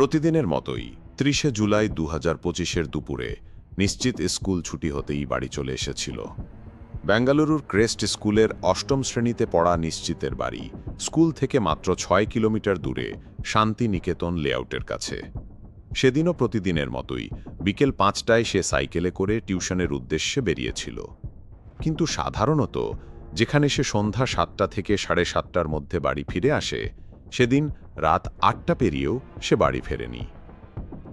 প্রতিদিনের মতোই ত্রিশে জুলাই দু হাজার পঁচিশের দুপুরে নিশ্চিত স্কুল ছুটি হতেই বাড়ি চলে এসেছিল। বেঙ্গালুরুর ক্রেস্ট স্কুলের অষ্টম শ্রেণীতে পড়া নিশ্চিতের বাড়ি স্কুল থেকে মাত্র ছয় কিলোমিটার দূরে শান্তি নিকেতন লেআউটের কাছে। সেদিনও প্রতিদিনের মতোই বিকেল পাঁচটায় সে সাইকেলে করে টিউশনের উদ্দেশ্যে বেরিয়েছিল। কিন্তু সাধারণত যেখানে সে সন্ধ্যা সাতটা থেকে সাড়ে সাতটার মধ্যে বাড়ি ফিরে আসে সেদিন রাত আটটা পেরিয়েও সে বাড়ি ফেরেনি।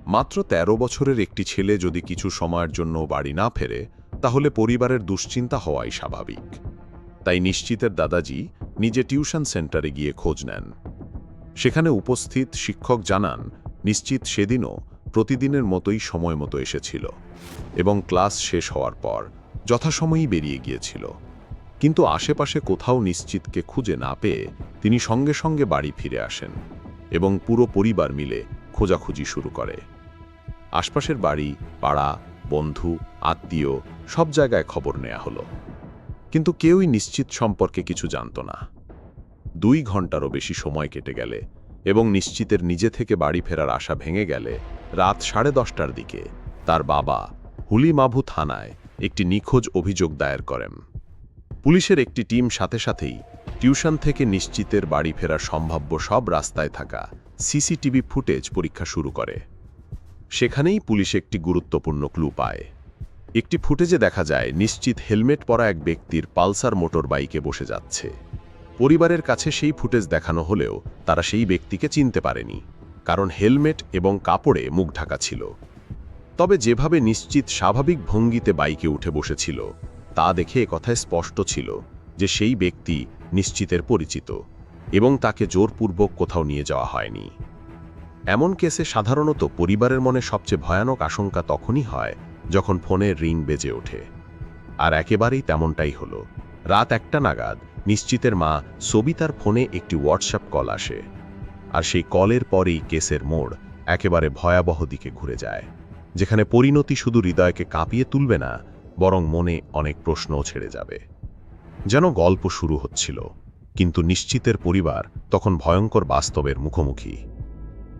মাত্র ১৩ বছরের একটি ছেলে যদি কিছু সময়ের জন্য বাড়ি না ফেরে, তাহলে পরিবারের দুশ্চিন্তা হওয়াই স্বাভাবিক। তাই নিশ্চিতের দাদাজি নিজে টিউশন সেন্টারে গিয়ে খোঁজ নেন। সেখানে উপস্থিত শিক্ষক জানান, নিশ্চিত সেদিনও প্রতিদিনের মতোই সময় মতো এসেছিল এবং ক্লাস শেষ হওয়ার পর যথাসময়েই বেরিয়ে গিয়েছিল। কিন্তু আশেপাশে কোথাও নিশ্চিতকে খুঁজে না পেয়ে তিনি সঙ্গে সঙ্গে বাড়ি ফিরে আসেন এবং পুরো পরিবার মিলে খোঁজাখুঁজি শুরু করে। আশপাশের বাড়ি, পাড়া, বন্ধু, আত্মীয় সব জায়গায় খবর নেওয়া হলো। কিন্তু কেউই নিশ্চিত সম্পর্কে কিছু জানত না। দুই ঘন্টারও বেশি সময় কেটে গেলে এবং নিশ্চিতের নিজে থেকে বাড়ি ফেরার আশা ভেঙে গেলে রাত সাড়ে দশটার দিকে তার বাবা হুলিমাভু থানায় একটি নিখোঁজ অভিযোগ দায়ের করেন। পুলিশের একটি টিম সাথে সাথেই টিউশন থেকে নিশ্চিতের বাড়ি ফেরার সম্ভাব্য সব রাস্তায় থাকা সিসিটিভি ফুটেজ পরীক্ষা শুরু করে। সেখানেই পুলিশ একটি গুরুত্বপূর্ণ ক্লু পায়। একটি ফুটেজে দেখা যায়, নিশ্চিত হেলমেট পরা এক ব্যক্তির পালসার মোটর বাইকে বসে যাচ্ছে। পরিবারের কাছে সেই ফুটেজ দেখানো হলেও তারা সেই ব্যক্তিকে চিনতে পারেনি, কারণ হেলমেট এবং কাপড়ে মুখ ঢাকা ছিল। তবে যেভাবে নিশ্চিত স্বাভাবিক ভঙ্গিতে বাইকে উঠে বসেছিল তা দেখে কথায় স্পষ্ট ছিল যে সেই ব্যক্তি নিশ্চিতের পরিচিত এবং তাকে জোরপূর্বক কোথাও নিয়ে যাওয়া হয়নি। এমন কেসে সাধারণত পরিবারের মনে সবচেয়ে ভয়ানক আশঙ্কা তখনই হয় যখন ফোনের রিং বেজে ওঠে। আর একেবারেই তেমনটাই হলো। রাত একটা নাগাদ নিশ্চিতের মা সবিতার ফোনে একটি হোয়াটসঅ্যাপ কল আসে আর সেই কলের পরেই কেসের মোড় একেবারে ভয়াবহ দিকে ঘুরে যায়, যেখানে পরিণতি শুধু হৃদয়কে কাঁপিয়ে তুলবে না বরং মনে অনেক প্রশ্নও ছেড়ে যাবে। যেন গল্প শুরু হচ্ছিল, কিন্তু নিশ্চিতের পরিবার তখন ভয়ঙ্কর বাস্তবের মুখোমুখি।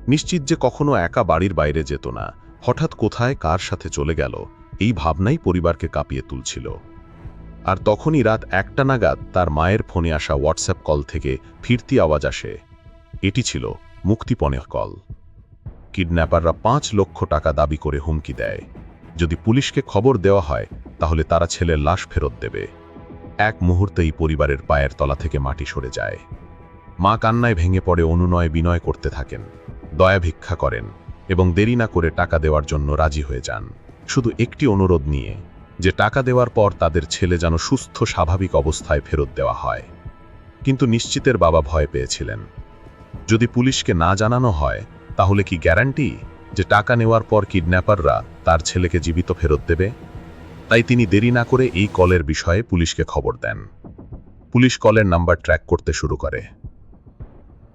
নিশ্চিত যে কখনো একা বাড়ির বাইরে যেত না, হঠাৎ কোথায় কার সাথে চলে গেল, এই ভাবনাই পরিবারকে কাঁপিয়ে তুলছিল। আর তখনই রাত একটা নাগাদ তার মায়ের ফোনে আসা হোয়াটসঅ্যাপ কল থেকে ফিরতি আওয়াজ আসে। এটি ছিল মুক্তিপণের কল। কিডন্যাপাররা পাঁচ লক্ষ টাকা দাবি করে হুমকি দেয়। যদি পুলিশকে খবর দেওয়া হয়, তাহলে তারা ছেলের লাশ ফেরত দেবে। এক মুহূর্তেই পরিবারের পায়ের তলা থেকে মাটি সরে যায়। মা কান্নায় ভেঙে পড়ে অনুনয় বিনয় করতে থাকেন, দয়া ভিক্ষা করেন এবং দেরি না করে টাকা দেওয়ার জন্য রাজি হয়ে যান। শুধু একটি অনুরোধ নিয়ে, যে টাকা দেওয়ার পর তাদের ছেলে যেন সুস্থ, স্বাভাবিক অবস্থায় ফেরত দেওয়া হয়। কিন্তু নিশ্চিতের বাবা ভয় পেয়েছিলেন। যদি পুলিশকে না জানানো হয়, তাহলে কি গ্যারান্টি? যে টাকা নেওয়ার পর কিডন্যাপাররা তার ছেলেকে জীবিত ফেরত দেবে তাই তিনি দেরি না করে এই কলের বিষয়ে পুলিশকে খবর দেন পুলিশ কলের নাম্বার ট্র্যাক করতে শুরু করে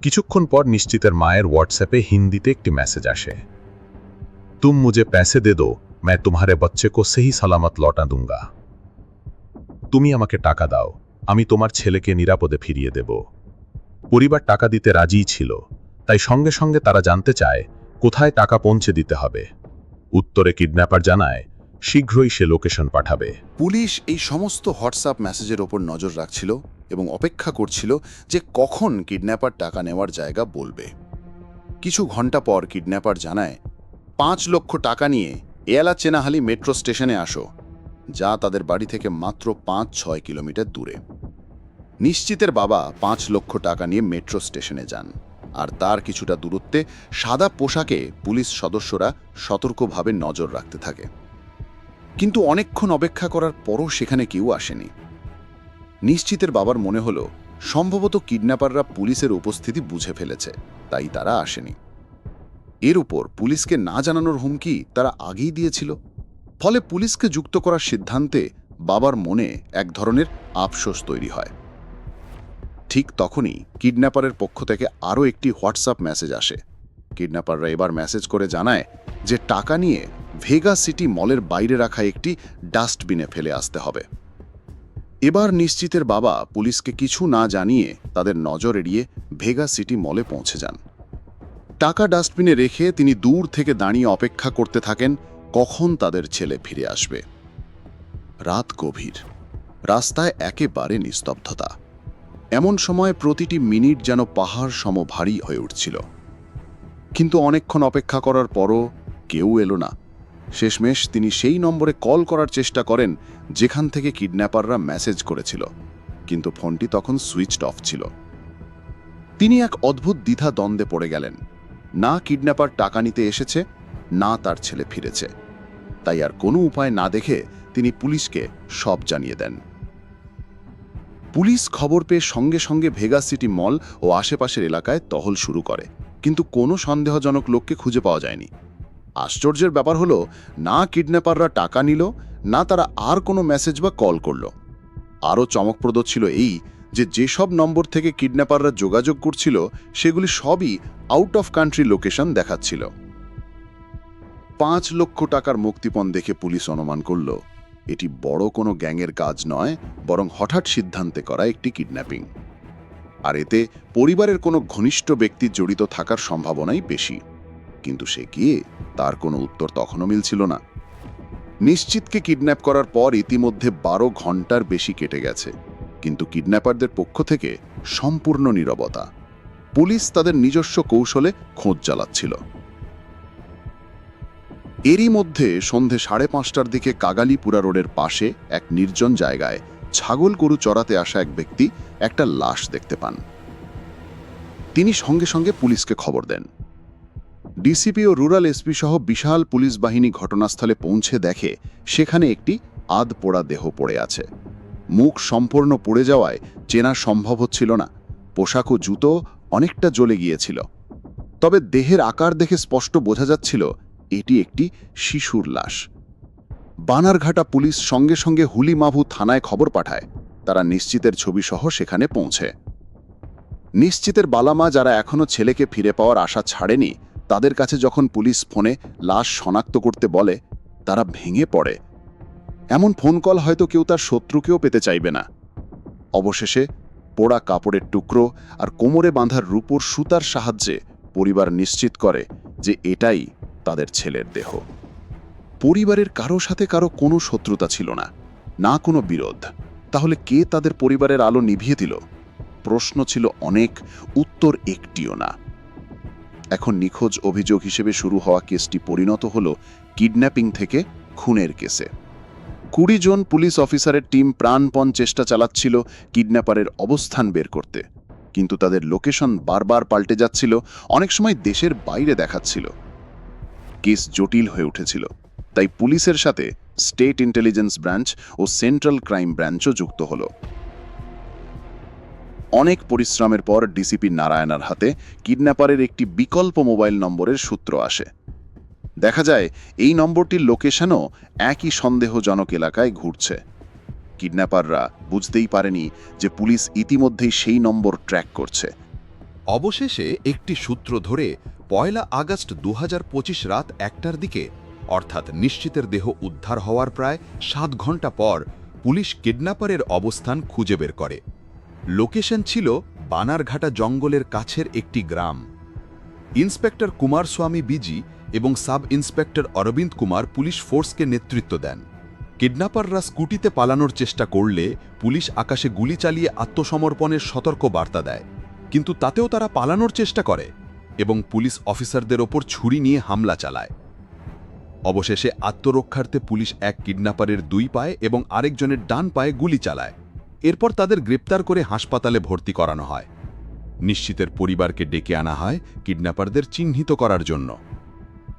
কিছুক্ষণ পর নিশ্চিতের মায়ের হোয়াটসঅ্যাপে হিন্দিতে একটি মেসেজ আসে তুম মুঝে প্যাসে দে দো मैं तुम्हारे बच्चे को सही সালামত লটা দুঙ্গা তুমি আমাকে টাকা দাও আমি তোমার ছেলেকে নিরাপদে ফিরিয়ে দেব পরিবার টাকা দিতে রাজিই ছিল তাই সঙ্গে সঙ্গে তারা জানতে চায় কোথায় টাকা পৌঁছে দিতে হবে? উত্তরে কিডন্যাপার জানায়, শীঘ্রই সে লোকেশন পাঠাবে। পুলিশ এই সমস্ত হোয়াটসঅ্যাপ মেসেজের ওপর নজর রাখছিল এবং অপেক্ষা করছিল যে কখন কিডন্যাপার টাকা নেওয়ার জায়গা বলবে। কিছু ঘণ্টা পর কিডন্যাপার জানায়, পাঁচ লক্ষ টাকা নিয়ে এয়ালা চেনাহালি মেট্রো স্টেশনে আসো, যা তাদের বাড়ি থেকে মাত্র পাঁচ ছয় কিলোমিটার দূরে। নিশ্চিতের বাবা পাঁচ লক্ষ টাকা নিয়ে মেট্রো স্টেশনে যান। আর তার কিছুটা দূরত্বে সাদা পোশাকে পুলিশ সদস্যরা সতর্কভাবে নজর রাখতে থাকে। কিন্তু অনেকক্ষণ অপেক্ষা করার পরও সেখানে কেউ আসেনি। নিশ্চিতের বাবার মনে হলো, সম্ভবত কিডন্যাপাররা পুলিশের উপস্থিতি বুঝে ফেলেছে, তাই তারা আসেনি। এর উপর পুলিশকে না জানানোর হুমকি তারা আগেই দিয়েছিল। ফলে পুলিশকে যুক্ত করার সিদ্ধান্তে বাবার মনে এক ধরনের আফসোস তৈরি হয়। ঠিক তখনই কিডন্যাপারের পক্ষ থেকে আরও একটি হোয়াটসঅ্যাপ মেসেজ আসে। কিডন্যাপাররা এবার মেসেজ করে জানায় যে টাকা নিয়ে ভেগা সিটি মলের বাইরে রাখা একটি ডাস্টবিনে ফেলে আসতে হবে। এবার নিশ্চিতের বাবা পুলিশকে কিছু না জানিয়ে তাদের নজর এড়িয়ে ভেগা সিটি মলে পৌঁছে যান। টাকা ডাস্টবিনে রেখে তিনি দূর থেকে দাঁড়িয়ে অপেক্ষা করতে থাকেন কখন তাদের ছেলে ফিরে আসবে। রাত গভীর। রাস্তায় একেবারে নিস্তব্ধতা। এমন সময় প্রতিটি মিনিট যেন পাহাড় সম ভারী হয়ে উঠছিল। কিন্তু অনেকক্ষণ অপেক্ষা করার পরও কেউ এলো না। শেষমেশ তিনি সেই নম্বরে কল করার চেষ্টা করেন, যেখান থেকে কিডন্যাপাররা মেসেজ করেছিল। কিন্তু ফোনটি তখন সুইচড অফ ছিল। তিনি এক অদ্ভুত দ্বিধা দ্বন্দ্বে পড়ে গেলেন। না কিডন্যাপার টাকা নিতে এসেছে, না তার ছেলে ফিরেছে। তাই আর কোনো উপায় না দেখে তিনি পুলিশকে সব জানিয়ে দেন। পুলিশ খবর পেয়ে সঙ্গে সঙ্গে ভেগা সিটি মল ও আশেপাশের এলাকায় টহল শুরু করে। কিন্তু কোনো সন্দেহজনক লোককে খুঁজে পাওয়া যায়নি। আশ্চর্যের ব্যাপার হলো, না কিডন্যাপাররা টাকা নিল, না তারা আর কোনো মেসেজ বা কল করল। আরও চমকপ্রদ ছিল এই যে, যেসব নম্বর থেকে কিডন্যাপাররা যোগাযোগ করছিল, সেগুলি সবই আউট অফ কান্ট্রি লোকেশন দেখাচ্ছিল। পাঁচ লক্ষ টাকার মুক্তিপণ দেখে পুলিশ অনুমান করল এটি বড় কোনো গ্যাংয়ের কাজ নয়, বরং হঠাৎ সিদ্ধান্তে করা একটি কিডন্যাপিং। আর এতে পরিবারের কোনো ঘনিষ্ঠ ব্যক্তি জড়িত থাকার সম্ভাবনাই বেশি। কিন্তু সে গিয়ে তার কোনো উত্তর তখনও মিলছিল না। নিশ্চিতকে কিডন্যাপ করার পর ইতিমধ্যে বারো ঘণ্টার বেশি কেটে গেছে। কিন্তু কিডন্যাপারদের পক্ষ থেকে সম্পূর্ণ নীরবতা। পুলিশ তাদের নিজস্ব কৌশলে খোঁজ চালাচ্ছিল। এরই মধ্যে সন্ধে সাড়ে পাঁচটার দিকে কাগালিপুরা রোডের পাশে এক নির্জন জায়গায় ছাগল গরু চড়াতে আসা এক ব্যক্তি একটা লাশ দেখতে পান। তিনি সঙ্গে সঙ্গে পুলিশকে খবর দেন। ডিসিপি ও রুরাল এসপি সহ বিশাল পুলিশ বাহিনী ঘটনাস্থলে পৌঁছে দেখে সেখানে একটি আধ পোড়া দেহ পড়ে আছে। মুখ সম্পূর্ণ পড়ে যাওয়ায় চেনা সম্ভব হচ্ছিল না। পোশাক ও জুতো অনেকটা জ্বলে গিয়েছিল। তবে দেহের আকার দেখে স্পষ্ট বোঝা যাচ্ছিল এটি একটি শিশুর লাশ। বানারঘাটা পুলিশ সঙ্গে সঙ্গে হুলিমাভু থানায় খবর পাঠায়। তারা নিশ্চিতের ছবি সহ সেখানে পৌঁছে। নিশ্চিতের বালামা যারা এখনও ছেলেকে ফিরে পাওয়ার আশা ছাড়েনি, তাদের কাছে যখন পুলিশ ফোনে লাশ শনাক্ত করতে বলে, তারা ভেঙে পড়ে। এমন ফোন কল হয়তো কেউ তার শত্রুকেও পেতে চাইবে না। অবশেষে পোড়া কাপড়ের টুকরো আর কোমরে বাঁধার রূপোর সুতার সাহায্যে পরিবার নিশ্চিত করে যে এটাই তাদের ছেলের দেহ। পরিবারের কারও সাথে কারও কোনো শত্রুতা ছিল না না কোনো বিরোধ। তাহলে কে তাদের পরিবারের আলো নিভিয়ে দিল? প্রশ্ন ছিল অনেক, উত্তর একটিও না। এখন নিখোঁজ অভিযোগ হিসেবে শুরু হওয়া কেসটি পরিণত হল কিডন্যাপিং থেকে খুনের কেসে। কুড়ি জন পুলিশ অফিসারের টিম প্রাণপণ চেষ্টা চালাচ্ছিল কিডন্যাপারের অবস্থান বের করতে। কিন্তু তাদের লোকেশন বারবার পাল্টে যাচ্ছিল, অনেক সময় দেশের বাইরে দেখাচ্ছিল। কেস জটিল হয়ে উঠেছিল। তাই পুলিশের সাথে স্টেট ইন্টেলিজেন্স ব্রাঞ্চ ও সেন্ট্রাল ক্রাইম ব্রাঞ্চও যুক্ত হলো। অনেক পরিশ্রমের পর ডিসিপি নারায়ণার হাতে কিডন্যাপারের একটি বিকল্প মোবাইল নম্বরের সূত্র আসে। দেখা যায়, এই নম্বরটির লোকেশনও একই সন্দেহজনক এলাকায় ঘুরছে। কিডন্যাপাররা বুঝতেই পারেনি যে পুলিশ ইতিমধ্যেই সেই নম্বর ট্র্যাক করছে। অবশেষে একটি সূত্র ধরে পয়লা আগস্ট দু হাজার পঁচিশ রাত একটার দিকে, অর্থাৎ নিশ্চিতের দেহ উদ্ধার হওয়ার প্রায় সাত ঘণ্টা পর, পুলিশ কিডন্যাপারের অবস্থান খুঁজে বের করে। লোকেশন ছিল বানারঘাটা জঙ্গলের কাছের একটি গ্রাম। ইন্সপেক্টর কুমার স্বামী বিজি এবং sub inspector Arvind Kumar police ফোর্সকে নেতৃত্ব দেন। কিডন্যাপাররা স্কুটিতে পালানোর চেষ্টা করলে পুলিশ আকাশে গুলি চালিয়ে আত্মসমর্পণের সতর্ক বার্তা দেয়। কিন্তু তাতেও তারা পালানোর চেষ্টা করে। এবং পুলিশ অফিসারদের ওপর ছুরি নিয়ে হামলা চালায়। অবশেষে আত্মরক্ষার্থে পুলিশ এক কিডন্যাপারের দুই পায়ে এবং আরেকজনের ডান পায়ে গুলি চালায়। এরপর তাদের গ্রেপ্তার করে হাসপাতালে ভর্তি করানো হয়। নিশ্চিতের পরিবারকে ডেকে আনা হয় কিডন্যাপারদের চিহ্নিত করার জন্য।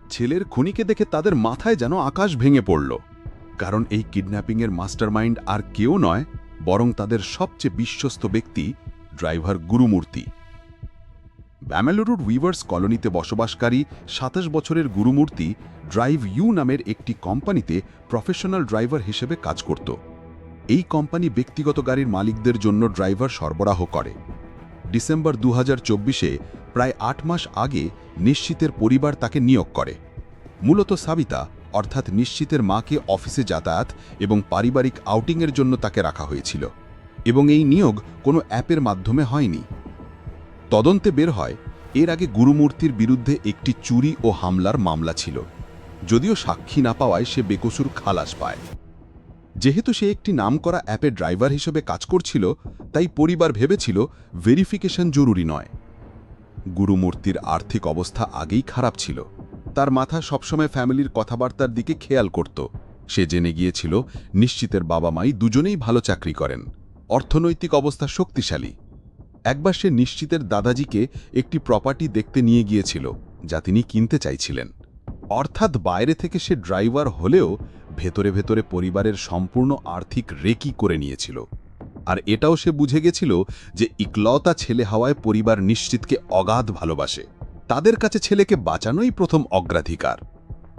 ছেলের খুনিকে দেখে তাদের মাথায় যেন আকাশ ভেঙে পড়ল। কারণ এই কিডন্যাপিংয়ের মাস্টারমাইন্ড আর কেউ নয়, বরং তাদের সবচেয়ে বিশ্বস্ত ব্যক্তি, ড্রাইভার গুরুমূর্তি। ব্যামেলুরুর উইভার্স কলোনিতে বসবাসকারী সাতাশ বছরের গুরুমূর্তি ড্রাইভ ইউ নামের একটি কোম্পানিতে প্রফেশনাল ড্রাইভার হিসেবে কাজ করত। এই কোম্পানি ব্যক্তিগত গাড়ির মালিকদের জন্য ড্রাইভার সরবরাহ করে। ডিসেম্বর দু চব্বিশে প্রায় আট মাস আগে নিশ্চিতের পরিবার তাকে নিয়োগ করে। মূলত সাবিতা, অর্থাৎ নিশ্চিতের মাকে অফিসে যাতায়াত এবং পারিবারিক আউটিংয়ের জন্য তাকে রাখা হয়েছিল। এবং এই নিয়োগ কোনো অ্যাপের মাধ্যমে হয়নি। তদন্তে বের হয়, এর আগে গুরুমূর্তির বিরুদ্ধে একটি চুরি ও হামলার মামলা ছিল। যদিও সাক্ষী না পাওয়ায় সে বেকসুর খালাস পায়। যেহেতু সে একটি নামকরা অ্যাপে ড্রাইভার হিসেবে কাজ করছিল, তাই পরিবার ভেবেছিল ভেরিফিকেশন জরুরি নয়। গুরুমূর্তির আর্থিক অবস্থা আগেই খারাপ ছিল। তার মাথা সবসময় ফ্যামিলির কথাবার্তার দিকে খেয়াল করত। সে জেনে গিয়েছিল, নিশ্চিতের বাবা মাই দুজনেই ভালো চাকরি করেন। অর্থনৈতিক অবস্থা শক্তিশালী। একবার সে নিশ্চিতের দাদাজিকে একটি প্রপার্টি দেখতে নিয়ে গিয়েছিল, যা তিনি কিনতে চাইছিলেন। অর্থাৎ বাইরে থেকে সে ড্রাইভার হলেও ভেতরে ভেতরে পরিবারের সম্পূর্ণ আর্থিক রেকি করে নিয়েছিল। আর এটাও সে বুঝে গেছিল যে ইকলতা ছেলে হওয়ায় পরিবার নিশ্চিতকে অগাধ ভালোবাসে। তাদের কাছে ছেলেকে বাঁচানোই প্রথম অগ্রাধিকার।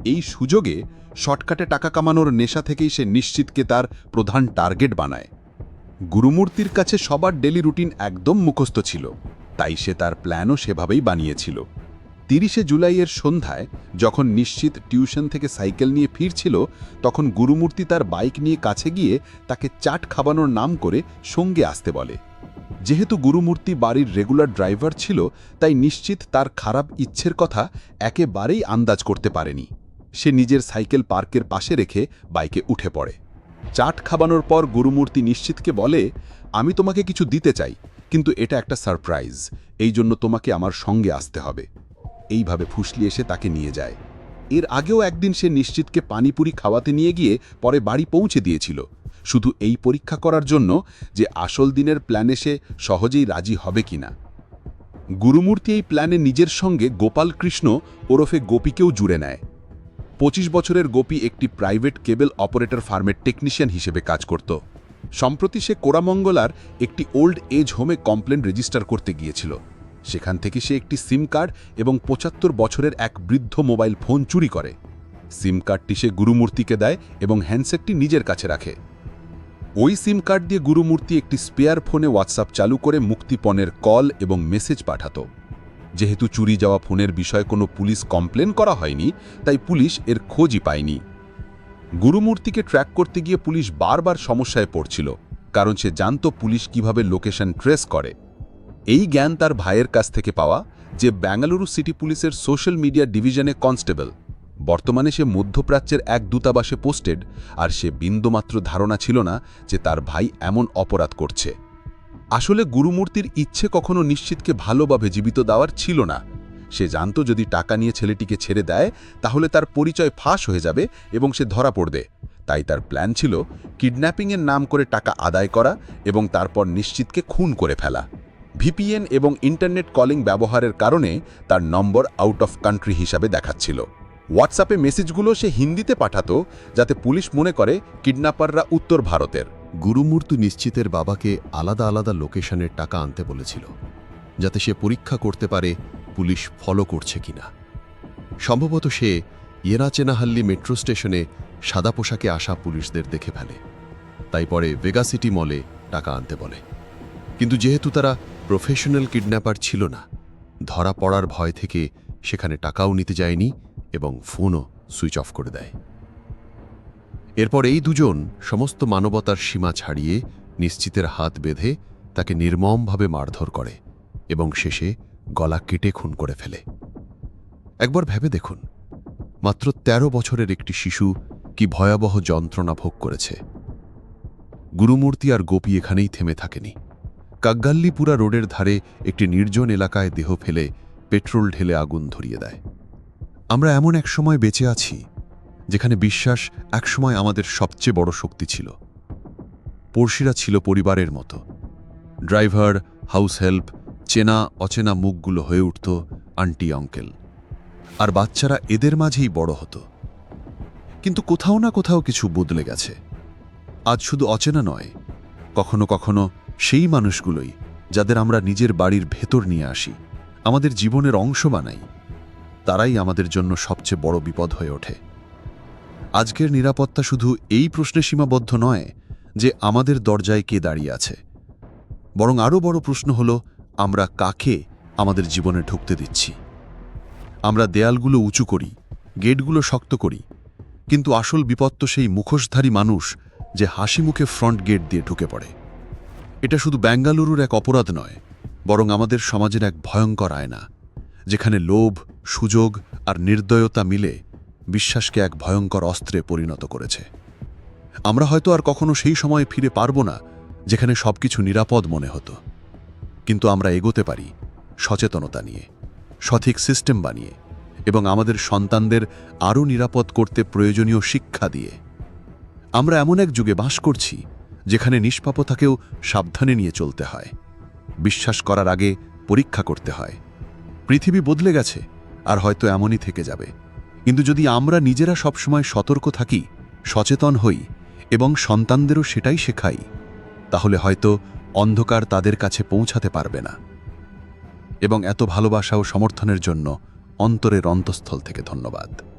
এই সুযোগে শর্টকাটে টাকা কামানোর নেশা থেকেই সে নিশ্চিতকে তার প্রধান টার্গেট বানায়। গুরুমূর্তির কাছে সবার ডেলি রুটিন একদম মুখস্থ ছিল, তাই সে তার প্ল্যানও সেভাবেই বানিয়েছিল। তিরিশে জুলাইয়ের সন্ধ্যায় যখন নিশ্চিত টিউশন থেকে সাইকেল নিয়ে ফিরছিল, তখন গুরুমূর্তি তার বাইক নিয়ে কাছে গিয়ে তাকে চাট খাবানোর নাম করে সঙ্গে আসতে বলে। যেহেতু গুরুমূর্তি বাড়ির রেগুলার ড্রাইভার ছিল, তাই নিশ্চিত তার খারাপ ইচ্ছের কথা একেবারেই আন্দাজ করতে পারেনি। সে নিজের সাইকেল পার্কের পাশে রেখে বাইকে উঠে পড়ে। চাট খাবানোর পর গুরুমূর্তি নিশ্চিতকে বলে, আমি তোমাকে কিছু দিতে চাই, কিন্তু এটা একটা সারপ্রাইজ। এই জন্য তোমাকে আমার সঙ্গে আসতে হবে। এইভাবে ফুসলি এসে তাকে নিয়ে যায়। এর আগেও একদিন সে নিশ্চিতকে পানিপুরি খাওয়াতে নিয়ে গিয়ে পরে বাড়ি পৌঁছে দিয়েছিল। শুধু এই পরীক্ষা করার জন্য যে আসল দিনের প্ল্যানে সে সহজেই রাজি হবে কিনা। গুরুমূর্তি এই প্ল্যানে নিজের সঙ্গে গোপাল কৃষ্ণ ওরফে গোপীকেও জুড়ে নেয়। পঁচিশ বছরের গোপী একটি প্রাইভেট কেবল অপারেটর ফার্মের টেকনিশিয়ান হিসেবে কাজ করত। সম্প্রতি সে কোরামঙ্গলার একটি ওল্ড এজ হোমে কমপ্লেন রেজিস্টার করতে গিয়েছিল। সেখান থেকে সে একটি সিম কার্ড এবং পঁচাত্তর বছরের এক বৃদ্ধ মোবাইল ফোন চুরি করে। সিম কার্ডটি সে গুরুমূর্তিকে দেয় এবং হ্যান্ডসেটটি নিজের কাছে রাখে। ওই সিম কার্ড দিয়ে গুরুমূর্তি একটি স্পেয়ার ফোনে হোয়াটসঅ্যাপ চালু করে মুক্তিপণের কল এবং মেসেজ পাঠাতো। যেহেতু চুরি যাওয়া ফোনের বিষয়ে কোনো পুলিশ কমপ্লেন করা হয়নি, তাই পুলিশ এর খোঁজই পায়নি। গুরুমূর্তিকে ট্র্যাক করতে গিয়ে পুলিশ বারবার সমস্যায় পড়ছিল, কারণ সে জানত পুলিশ কীভাবে লোকেশন ট্রেস করে। এই জ্ঞান তার ভাইয়ের কাছ থেকে পাওয়া যে বেঙ্গালুরু সিটি পুলিশের সোশ্যাল মিডিয়া ডিভিশনে কনস্টেবল। বর্তমানে সে মধ্যপ্রাচ্যের এক দূতাবাসে পোস্টেড, আর সে বিন্দুমাত্র ধারণা ছিল না যে তার ভাই এমন অপরাধ করছে। আসলে গুরুমূর্তির ইচ্ছে কখনো নিশ্চিতকে ভালোভাবে জীবিত দেওয়ার ছিল না। সে জানত যদি টাকা নিয়ে ছেলেটিকে ছেড়ে দেয়, তাহলে তার পরিচয় ফাঁস হয়ে যাবে এবং সে ধরা পড়বে। তাই তার প্ল্যান ছিল কিডন্যাপিংয়ের নাম করে টাকা আদায় করা এবং তারপর নিশ্চিতকে খুন করে ফেলা। ভিপিএন এবং ইন্টারনেট কলিং ব্যবহারের কারণে তার নম্বর আউট অফ কান্ট্রি হিসাবে দেখাচ্ছিল। হোয়াটসঅ্যাপে মেসেজগুলো সে হিন্দিতে পাঠাতো, যাতে পুলিশ মনে করে কিডন্যাপাররা উত্তর ভারতের। গুরুমূর্তি নিশ্চিতের বাবাকে আলাদা আলাদা লোকেশনের টাকা আনতে বলেছিল, যাতে সে পরীক্ষা করতে পারে পুলিশ ফলো করছে কিনা সম্ভবত সে ইয়েরাচেনাহাল্লি মেট্রো স্টেশনে সাদা পোশাকে আসা পুলিশদের দেখে ফেলে, তাই পরে ভেগাসিটি মলে টাকা আনতে বলে। কিন্তু যেহেতু তারা প্রফেশনাল কিডন্যাপার ছিল না, ধরা পড়ার ভয় থেকে সেখানে টাকাও নিতে যায়নি এবং ফোনও সুইচ অফ করে দেয়। এরপর এই দুজন সমস্ত মানবতার সীমা ছাড়িয়ে নিশ্চিতের হাত বেঁধে তাকে নির্মমভাবে মারধর করে এবং শেষে গলা কেটে খুন করে ফেলে। একবার ভেবে দেখুন, মাত্র ১৩ বছরের একটি শিশু কি ভয়াবহ যন্ত্রণা ভোগ করেছে। গুরুমূর্তি আর গোপী এখানেই থেমে থাকেনি। কাগ্গাল্লিপুরা রোডের ধারে একটি নির্জন এলাকায় দেহ ফেলে পেট্রোল ঢেলে আগুন ধরিয়ে দেয়। আমরা এমন এক সময় বেঁচে আছি যেখানে বিশ্বাস একসময় আমাদের সবচেয়ে বড় শক্তি ছিল। পড়শিরা ছিল পরিবারের মতো। ড্রাইভার, হাউস হেল্প, চেনা, অচেনা মুখগুলো হয়ে উঠত আন্টি অঙ্কেল আর বাচ্চারা এদের মাঝেই বড় হতো। কিন্তু কোথাও না কোথাও কিছু বদলে গেছে। আজ শুধু অচেনা নয়, কখনো কখনো সেই মানুষগুলোই যাদের আমরা নিজের বাড়ির ভেতর নিয়ে আসি, আমাদের জীবনের অংশ বানাই, তারাই আমাদের জন্য সবচেয়ে বড় বিপদ হয়ে ওঠে। আজকের নিরাপত্তা শুধু এই প্রশ্নে সীমাবদ্ধ নয় যে আমাদের দরজায় কে দাঁড়িয়ে আছে। বরং আরও বড় প্রশ্ন হল, আমরা কাকে আমাদের জীবনে ঢুকতে দিচ্ছি? আমরা দেয়ালগুলো উঁচু করি, গেটগুলো শক্ত করি, কিন্তু আসল বিপদ তো সেই মুখোশধারী মানুষ যে হাসি মুখে ফ্রন্ট গেট দিয়ে ঢুকে পড়ে। এটা শুধু বেঙ্গালুরুর এক অপরাধ নয়, বরং আমাদের সমাজের এক ভয়ঙ্কর আয়না, যেখানে লোভ, সুযোগ আর নির্দয়তা মিলে বিশ্বাসকে এক ভয়ঙ্কর অস্ত্রে পরিণত করেছে। আমরা হয়তো আর কখনো সেই সময়ে ফিরে পারব না, যেখানে সবকিছু নিরাপদ মনে হতো। কিন্তু আমরা এগোতে পারি সচেতনতা নিয়ে, সঠিক সিস্টেম বানিয়ে এবং আমাদের সন্তানদের আরও নিরাপদ করতে প্রয়োজনীয় শিক্ষা দিয়ে। আমরা এমন এক যুগে বাস করছি, যেখানে নিষ্পাপতাকেও সাবধানে নিয়ে চলতে হয়, বিশ্বাস করার আগে পরীক্ষা করতে হয়। পৃথিবী বদলে গেছে, আর হয়তো এমনই থেকে যাবে। কিন্তু যদি আমরা নিজেরা সবসময় সতর্ক থাকি, সচেতন হই এবং সন্তানদেরও সেটাই শেখাই, তাহলে হয়তো অন্ধকার তাদের কাছে পৌঁছাতে পারবে না। এবং এত ভালোবাসা ও সমর্থনের জন্য অন্তরের অন্তঃস্থল থেকে ধন্যবাদ।